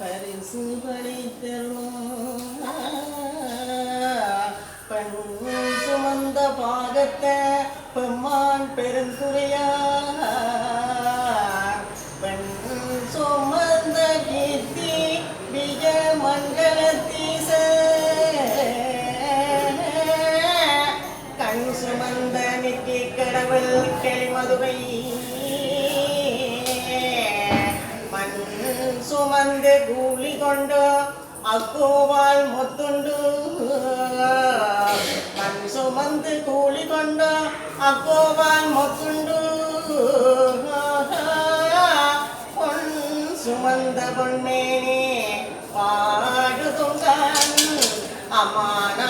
பரிசு படைத்தருளும் சுமந்த பாகத்தை பெம்மான் பெருந்துரையா பெண் சுமந்த கீர்த்தி விஜ மண்டலத்தீச கண் சுமந்த நித்திய கடவுள் கிளிமதுவை சுமந்து கூலி கொண்டு அக்கோவால் முத்துண்டு மண் சுமந்து கூலி கொண்டு அக்கோவால் முத்துண்டு பொன் சுமந்த பொன்னேனே பாடுதுங்கன் அம்மானாயே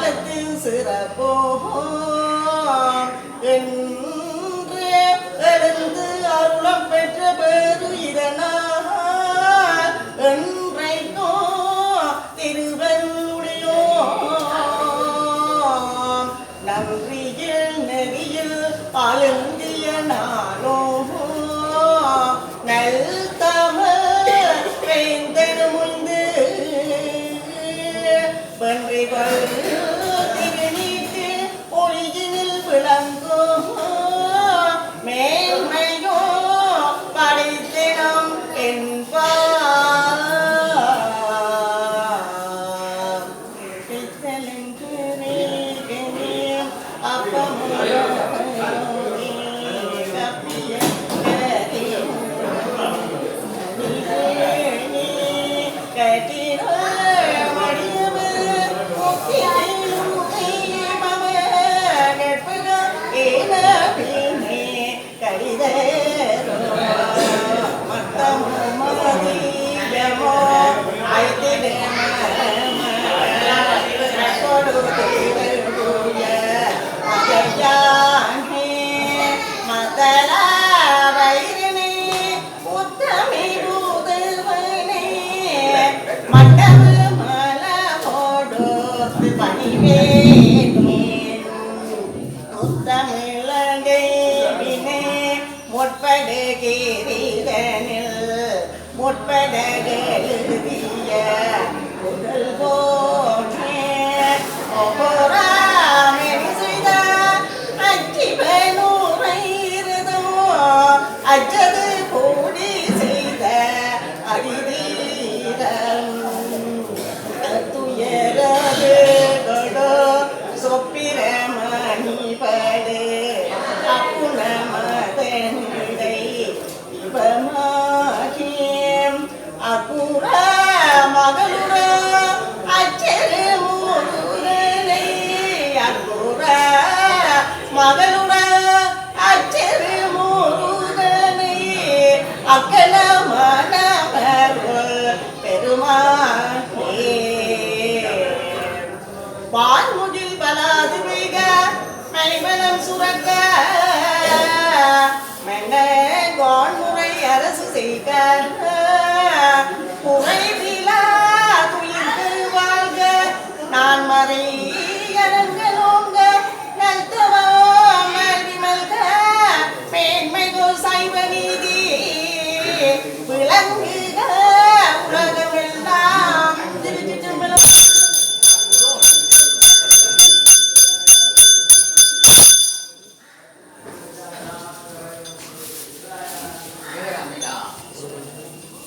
காலத்தில் சிறப்போ என்று எழுந்து அருளம் பெற்ற பெரு இதனால் என்றைக்கோ திருவருளியோ நன்றியில் நெறியில் அழுந்திய Yeah. முற்படு கீரிதனில் முற்பட எழுதிய முதல் போனே வான்முகில் பலாது பெய்க மைமலம் சுரக்க மென்ன நீக்க குறைவிலா துயிர்ந்து